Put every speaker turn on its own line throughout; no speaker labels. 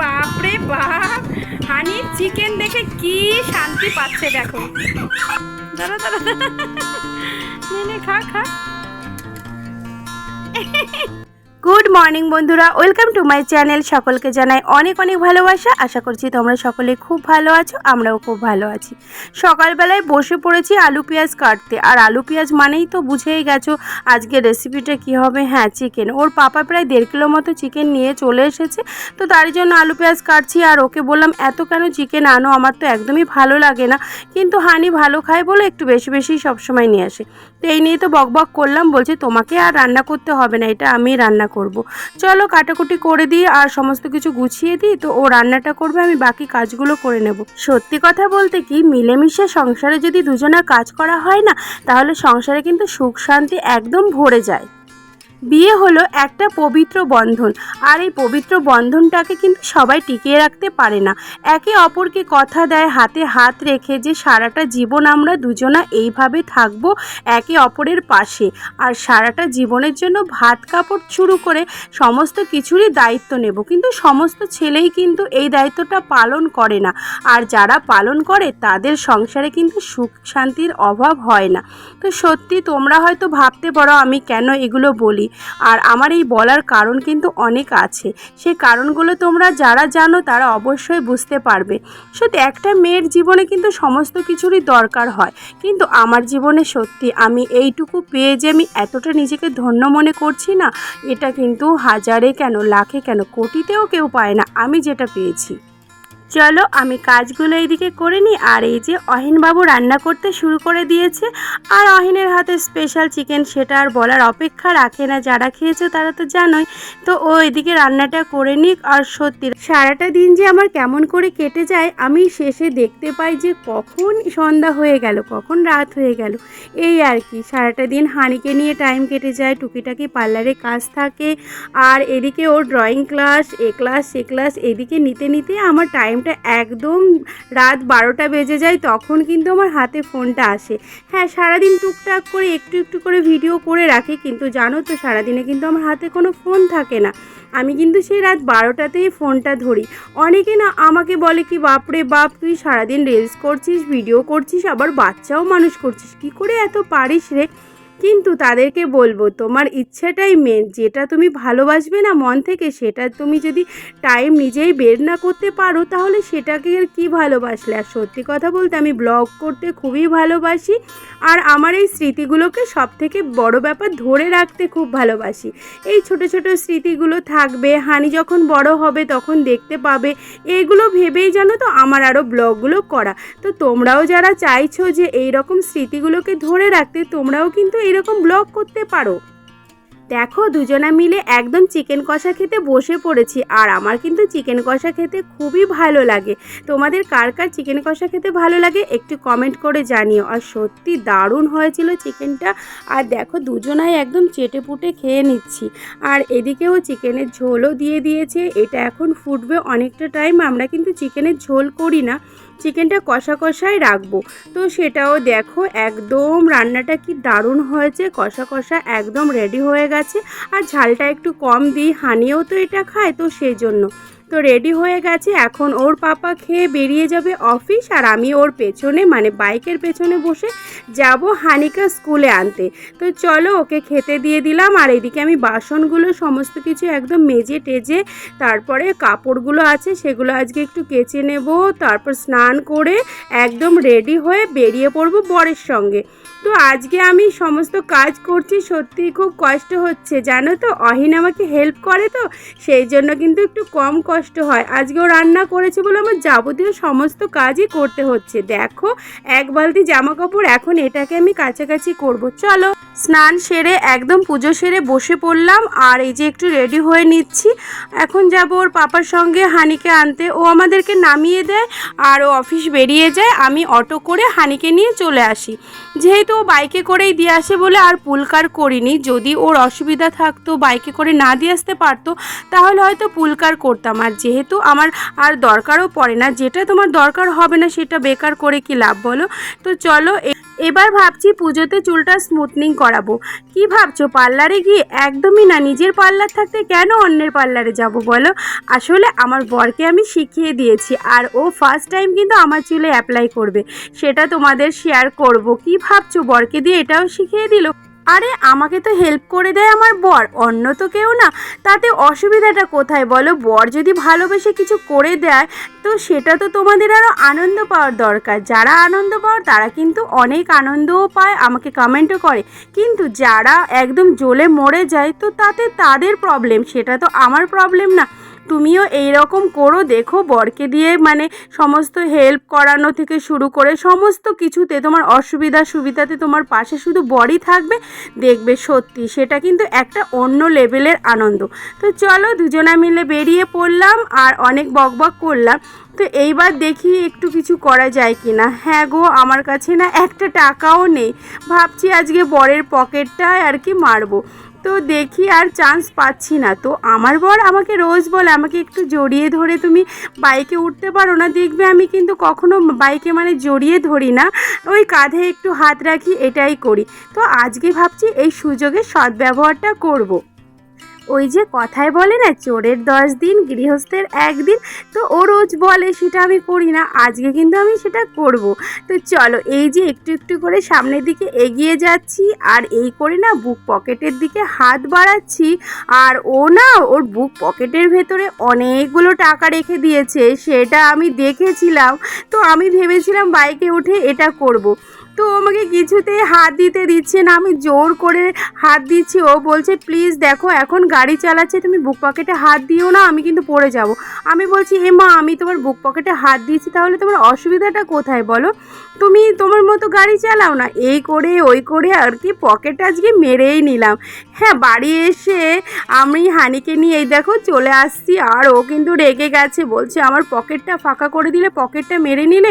বাপরে বাপ। হানি চিকেন দেখে কি শান্তি পাচ্ছে দেখো। দাঁড়া দাঁড়া নে খা খা। গুড মর্নিং বন্ধুরা। ওয়েলকাম টু মাই চ্যানেল সকলকে জানাই অনেক অনেক ভালোবাসা। আশা করছি তোমরা সকলে খুব ভালো আছো, আমরাও খুব ভালো আছি। সকালবেলায় বসে পড়েছি আলু পেঁয়াজ কাটতে। আর আলু পেঁয়াজ মানেই তো বুঝেই গেছো আজকে রেসিপিটা কি হবে। হ্যাঁ চিকেন ওর পাপা প্রায় দেড় কিলো মতো চিকেন নিয়ে চলে এসেছে। তো তার জন্য আলু পেঁয়াজ কাটছি। আর ওকে বললাম, এত কেন চিকেন আনো? আমার তো একদমই ভালো লাগে না। কিন্তু হানি ভালো খায় বলে একটু বেশি বেশি সবসময় নিয়ে আসে। তো এই নিয়ে তো বক বক করলাম। বলছে, তোমাকে আর রান্না করতে হবে না। এটা আমি রান্না করব। চলো কাটাকুটি করে দিই আর সমস্ত কিছু গুছিয়ে দিই, তো ও রান্নাটা করবে, আমি বাকি কাজগুলো করে নেব সত্যি কথা বলতে কি, মিলেমিশে সংসারে যদি দুজনের কাজ করা হয় না, তাহলে সংসারে কিন্তু সুখ শান্তি একদম ভরে যায় বিয়ে হলো একটা পবিত্র বন্ধন, আর এই পবিত্র বন্ধনটাকে কিন্তু সবাই টিকিয়ে রাখতে পারে না। একে অপরকে কথা দেয়, হাতে হাত রেখে যে সারাটা জীবন আমরা দুজনা এইভাবে থাকব একে অপরের পাশে। আর সারাটা জীবনের জন্য ভাত কাপড় শুরু করে সমস্ত কিছুরই দায়িত্ব নেব। কিন্তু সমস্ত ছেলেই কিন্তু এই দায়িত্বটা পালন করে না। আর যারা পালন করে, তাদের সংসারে কিন্তু সুখ শান্তির অভাব হয় না। তো সত্যি তোমরা হয়তো ভাবতে পারো, আমি কেন এগুলো বলি? আর আমার এই বলার কারণ কিন্তু অনেক আছে। সেই কারণগুলো তোমরা যারা জানো তারা অবশ্যই বুঝতে পারবে। সত্যি একটা মেয়ের জীবনে কিন্তু সমস্ত কিছুরই দরকার হয়। কিন্তু আমার জীবনে সত্যি আমি এইটুকু পেয়ে যে আমি এতটা নিজেকে ধন্য মনে করছি না, এটা কিন্তু হাজারে কেন, লাখে কেন, কোটিতেও কেউ পায় না। আমি যেটা পেয়েছি। চলো আমি কাজগুলো এইদিকে করে নিই, আর এই যে অহিনবাবু রান্না করতে শুরু করে দিয়েছে। আর অহিনের হাতে স্পেশাল চিকেন সেটা আর বলার অপেক্ষা রাখে না, যারা খেয়েছে তারা তো জানোই। তো ও এদিকে রান্নাটা করে নিক, আর সত্যি সারাটা দিন যে আমার কেমন করে কেটে যায়, আমি শেষে দেখতে পাই যে কখন সন্ধ্যা হয়ে গেল, কখন রাত হয়ে গেল। এই আর কি, সারাটা দিন হানিকে নিয়ে টাইম কেটে যায়, টুকিটাকি পার্লারে কাজ থাকে, আর এদিকে ওর ড্রয়িং ক্লাস এ ক্লাস সে ক্লাস এদিকে নিতে নিতে আমার টাইমটা একদম রাত বারোটা বেজে যায়, তখন কিন্তু আমার হাতে ফোনটা আসে। হ্যাঁ সারাদিন টুকটাক করে, একটু একটু করে ভিডিও করে রাখি, কিন্তু জানো তো, সারাদিনে কিন্তু আমার হাতে কোনো ফোন থাকে না। আমি কিন্তু সেই রাত বারোটাতেই ফোনটা ধরি। অনেকে না আমাকে বলে কি, বাপরে বাপ, তুই সারাদিন রিলস করছিস ভিডিও করছিস, আবার বাচ্চাও মানুষ করছিস, কি করে এত পারিস রে? কিন্তু তাদেরকে বলব, তোমার ইচ্ছাটাই মেন যেটা তুমি ভালোবাসবে না মন থেকে, সেটা তুমি যদি টাইম নিজেই বের না করতে পারো, তাহলে সেটাকে আর কী ভালোবাসলে? আর সত্যি কথা বলতে আমি ব্লগ করতে খুবই ভালোবাসি, আর আমার এই স্মৃতিগুলোকে সব থেকে বড় ব্যাপার ধরে রাখতে খুব ভালোবাসি। এই ছোট ছোট স্মৃতিগুলো থাকবে, হানি যখন বড় হবে তখন দেখতে পাবে, এগুলো ভেবেই জানো তো আমার আরও ব্লগগুলো করা। তো তোমরাও যারা চাইছো যে এই রকম স্মৃতিগুলোকে ধরে রাখতে, তোমরাও কিন্তু এইরকম ব্লগ করতে পারো। দেখো, দুজনা মিলে একদম চিকেন কষা খেতে বসে পড়েছি, আর আমার কিন্তু চিকেন কষা খেতে খুবই ভালো লাগে। তোমাদের কার কার চিকেন কষা খেতে ভালো লাগে, একটু কমেন্ট করে জানিও। আর সত্যি দারুণ হয়েছিল চিকেনটা। আর দেখো, দুজনাই একদম চেটে পুটে খেয়ে নিচ্ছি। আর এদিকেও চিকেনের ঝোলও দিয়ে দিয়েছে। এটা এখন ফুটবে অনেকটা টাইম আমরা কিন্তু চিকেনের ঝোল করি না। চিকেনটা কষা কষাই রাখব। তো সেটাও দেখো, একদম রান্নাটা কি দারুণ হয়েছে। কষা কষা একদম রেডি হয়ে গেছে। আর ঝালটা একটু কম দিই হানিয়েও তো এটা খায়, তো সেই জন্য। তো রেডি হয়ে গেছে, এখন ওর পাপা খেয়ে বেরিয়ে যাবে অফিস আর আমি ওর পেছনে মানে বাইকের পেছনে বসে যাব হানিকা স্কুলে আনতে। তো চলো ওকে খেতে দিয়ে দিলাম আর এদিকে আমি বাসনগুলো, সমস্ত কিছু একদম মেজে টেজে, তারপরে কাপড়গুলো আছে সেগুলো আজকে একটু কেচে নেব, তারপর স্নান করে একদম রেডি হয়ে বেরিয়ে পড়ব বরের সঙ্গে। তো আজকে আমি সমস্ত কাজ করছি সত্যি খুব কষ্ট হচ্ছে, জানো তো? অহিন আমাকে হেল্প করে তো, সেই জন্য কিন্তু একটু কম কষ্ট হয়। আজকেও রান্না করেছে বলে আমার যাবতীয় সমস্ত কাজই করতে হচ্ছে। দেখো, এক বালতি জামা কাপড় এখন এটাকে আমি কাছাকাছি করব। চলো। স্নান সেরে একদম পুজো সেরে বসে পড়লাম আর এই যে একটু রেডি হয়ে নিচ্ছি। এখন যাব ওর পাপার সঙ্গে হানিকে আনতে। ও আমাদেরকে নামিয়ে দেয় আর ও অফিস বেরিয়ে যায়। আমি অটো করে হানিকে নিয়ে চলে আসি। যেহেতু ও বাইকে করেই দিয়ে আসে বলে আর পুলকার করিনি, যদি ওর অসুবিধা থাকতো, বাইকে করে না দিয়ে আসতে পারতো, তাহলে হয়তো পুলকার করতাম। আর যেহেতু আমার আর দরকারও পড়ে না, যেটা তোমার দরকার হবে না, সেটা বেকার করে কি লাভ বলো? তো চলো এবার ভাবছি পুজোতে চুলটা স্মুথনিং করাবো। কি ভাবছ, পার্লারে গিয়ে একদমই না, নিজের পার্লার থাকতে কেন অন্যের পার্লারে যাব বলো? আসলে আমার বরকে আমি শিখিয়ে দিয়েছি আর ও ফার্স্ট টাইম কিন্তু আমার চুলে অ্যাপ্লাই করবে। সেটা তোমাদের শেয়ার করব। কি ভাবছ, বরকে দিয়ে এটাও শিখিয়ে দিল? আরে, আমাকে তো হেল্প করে দেয় আমার বর, অন্য তো কেউ না। তাতে অসুবিধাটা কোথায় বলো? বর যদি ভালোবেসে কিছু করে দেয়, তো সেটা তো তোমাদের আরও আনন্দ পাওয়ার দরকার। যারা আনন্দ পাওয়ার তারা কিন্তু অনেক আনন্দও পায়, আমাকে কমেন্টও করে। কিন্তু যারা একদম জ্বলে মরে যায়, তো তাতে তাদের প্রবলেম সেটা তো আমার প্রবলেম না। তুমিও এই রকম করো, দেখো বরকে দিয়ে মানে সমস্ত হেল্প করানো থেকে শুরু করে সমস্ত কিছুতে তোমার অসুবিধা সুবিধাতে তোমার পাশে শুধু বরই থাকবে, দেখবে সত্যি সেটা কিন্তু একটা অন্য লেভেলের আনন্দ। তো চলো দুজনা মিলে বেরিয়ে পড়লাম আর অনেক বকবক করলাম। তো এইবার দেখি একটু কিছু করা যায় কি না হ্যাঁ গো, আমার কাছে না একটা টাকাও নেই। ভাবছি আজকে বরের পকেটটায় আর কি মারবো। তো দেখি আর চান্স পাচ্ছি না। তো আমার বর আমাকে রোজ বলে, আমাকে একটু জড়িয়ে ধরে, তুমি বাইকে উঠতে পারো না। দেখবে আমি কিন্তু কখনো বাইকে মানে জড়িয়ে ধরি না। ওই কাঁধে একটু হাত রাখি, এটাই করি। তো আজকে ভাবছি এই সুযোগের সদ্ব্যবহারটা করব। ওই যে কথায় বলে না, চোরের দশ দিন, গৃহস্থের একদিন, তো ও রোজ বলে, সেটা আমি করি না, আজকে কিন্তু আমি সেটা করব তো চলো, এই যে একটু একটু করে সামনের দিকে এগিয়ে যাচ্ছি, আর এই করে না বুক পকেটের দিকে হাত বাড়াচ্ছি, আর ও না ওর বুক পকেটের ভেতরে অনেকগুলো টাকা রেখে দিয়েছে, সেটা আমি দেখেছিলাম তো আমি ভেবেছিলাম বাইকে উঠে এটা করব। তো আমাকে কিছুতেই হাত দিতে দিচ্ছে না। আমি জোর করে হাত দিচ্ছি। ও বলছে, প্লিজ দেখো, এখন গাড়ি চালাচ্ছে, তুমি বুক পকেটে হাত দিও না, আমি কিন্তু পড়ে যাব। আমি বলছি, এ মা, আমি তোমার বুক পকেটে হাত দিয়েছি তাহলে তোমার অসুবিধাটা কোথায় বলো? তুমি তোমার মতো গাড়ি চালাও না। এই করে, ওই করে আর কি পকেট আজকে মেরেই নিলাম। হ্যাঁ বাড়ি এসে আমি হানিকে নিয়ে, এই দেখো, চলে আসছি। আর ও কিন্তু রেগে গেছে, বলছে, আমার পকেটটা ফাঁকা করে দিলে, পকেটটা মেরে নিলে?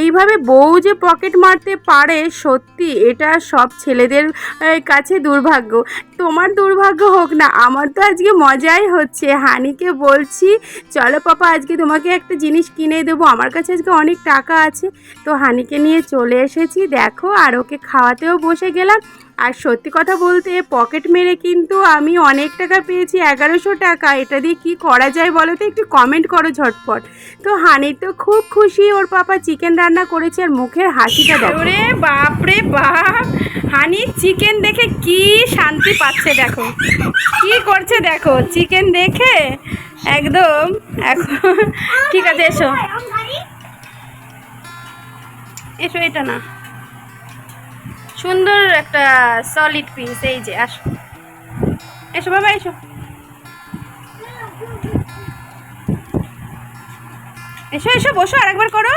এইভাবে বউ যে পকেট মারতে পারে সত্যি এটা সব ছেলেদের কাছে দুর্ভাগ্য। তোমার দুর্ভাগ্য হোক না, আমার তো আজকে মজাই হচ্ছে। হানিকে বলছি, চলো পাপা, আজকে তোমাকে একটা জিনিস কিনে দেবো। আমার কাছে আজকে অনেক টাকা আছে। তো হানিকে নিয়ে চলে এসেছি। দেখো, আর ওকে খাওয়াতেও বসে গেলাম। আর সত্যি কথা বলতে, পকেট মেরে কিন্তু আমি অনেক টাকা পেয়েছি, এগারোশো টাকা। এটা দিয়ে কি করা যায় বলো তো? একটু কমেন্ট করো ঝটপট। তো হানি তো খুব খুশি, ওর পাপা চিকেন রান্না করেছে, আর মুখের হাসিটা দেখো। রে বাপ। হানি চিকেন দেখে কি শান্তি পাচ্ছে দেখো। কি করছে দেখো চিকেন দেখে? একদম, এখন ঠিক আছে, এসো। এসো এটা না। সুন্দর একটা সলিড পিস এই যে, আসো। এসো বাবা, এসো। এসো এসো, বসো আরেকবার করো।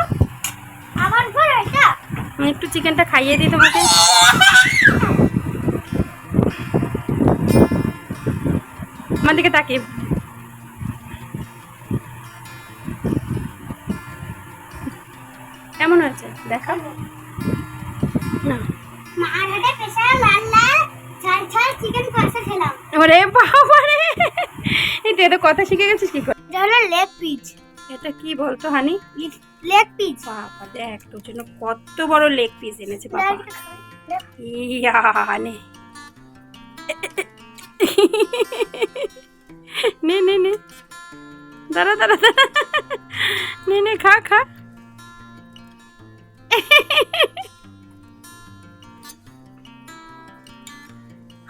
আমি একটু চিকেনটা খাইয়ে দিই তোমাকে। আমার দিকে তাকিয়ে। কেমন হয়েছে? দেখা না। ওরে বাবা রে তুই তো কথা শিখে গেছিস কি করে?
এটা হলো লেগ পিস।
এটা কি বলতো হানি?
লেগ পিস
বাবা দেখ তোর জন্য কত বড় লেগ পিস এনেছে বাবা। ইয়া হানি। নে নে নে। দাঁড়া দাঁড়া দাঁড়া। নে নে খা খা।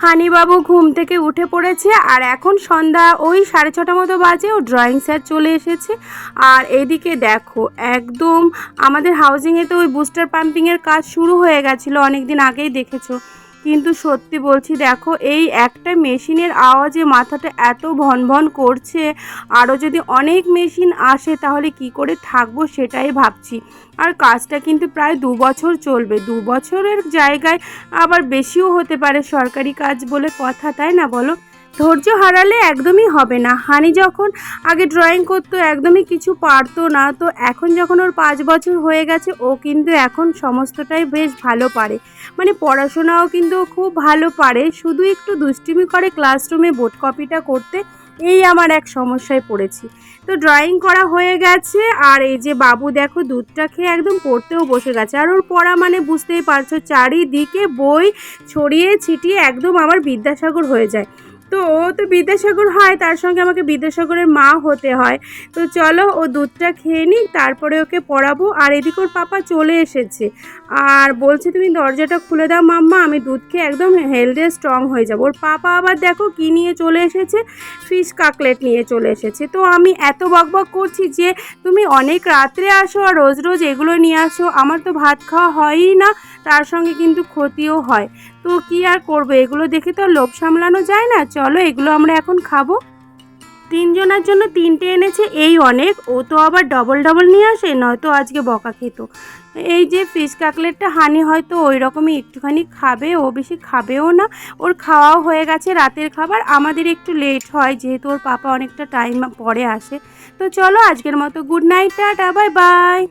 হানিবাবু ঘুম থেকে উঠে পড়েছে আর এখন সন্ধ্যা ওই সাড়ে ছটা মতো বাজে, ও ড্রয়িং স্যার চলে এসেছে। আর এদিকে দেখো, একদম আমাদের হাউজিংয়ে তো ওই বুস্টার পাম্পিংয়ের কাজ শুরু হয়ে গেছিল অনেক দিন আগেই দেখেছ। কিন্তু সত্যি বলছি, দেখো, এই একটা মেশিনের আওয়াজে মাথাটা এত ভন ভন করছে, আরও যদি অনেক মেশিন আসে তাহলে কি করে থাকব সেটাই ভাবছি। আর কাজটা কিন্তু প্রায় দু বছর চলবে, দু বছরের জায়গায় আবার বেশিও হতে পারে সরকারি কাজ বলে কথা, তাই না বলো? ধৈর্য হারালে একদমই হবে না। হানি যখন আগে ড্রয়িং করতো, একদমই কিছু পারতো না। তো এখন যখন ওর পাঁচ বছর হয়ে গেছে, ও কিন্তু এখন সমস্তটাই বেশ ভালো পারে। মানে পড়াশোনাও কিন্তু খুব ভালো পারে। শুধু একটু দুষ্টুমি করে ক্লাসরুমে বোর্ড কপিটা করতে, এই আমার এক সমস্যায় পড়েছি। তো ড্রয়িং করা হয়ে গেছে, আর এই যে বাবু দেখো দুধটা খেয়ে একদম পড়তেও বসে গেছে। আর ওর পড়া মানে বুঝতেই পারছ, চারিদিকে বই ছড়িয়ে ছিটিয়ে একদম আমার বিদ্যাসাগর হয়ে যায়। তো ও তো বিদ্যাসাগর হয়, তার সঙ্গে আমাকে বিদ্যাসাগরের মা হতে হয়। তো চলো ও দুধটা খেয়ে নিক, তারপরে ওকে পড়াবো। আর এদিকে ওর পাপা চলে এসেছে। আর বলছে, তুমি দরজাটা খুলে দাও মাম্মা, আমি দুধ খেয়ে একদম হেলদি স্ট্রং হয়ে যাব। ওর পাপা আবার দেখো কি নিয়ে চলে এসেছে ফিশ কাকলেট নিয়ে চলে এসেছে। তো আমি এত বকবক করছি যে, তুমি অনেক রাত্রে আসো আর রোজ রোজ এগুলো নিয়ে আসো, আমার তো ভাত খাওয়া হয়ই না। তার সঙ্গে কিন্তু ক্ষতিও হয়। তো কি আর করব? এগুলো দেখে তো লোভ সামলানো যায় না। চলো, এগুলো আমরা এখন খাব। তিনজনের জন্য তিনটে এনেছে, এই অনেক। ও তো আবার ডবল ডবল নিয়ে আসে, নয়তো আজকে বকা খেত। এই যে ফিশ কাকলেটটা হানি হয়তো ওই রকমই একটুখানি খাবে, ও বেশি খাবেও না। ওর খাওয়াও হয়ে গেছে রাতের খাবার, আমাদের একটু লেট হয়, যেহেতু ওর পাপা অনেকটা টাইম পরে আসে। তো চলো, আজকের মতো good night tata bye bye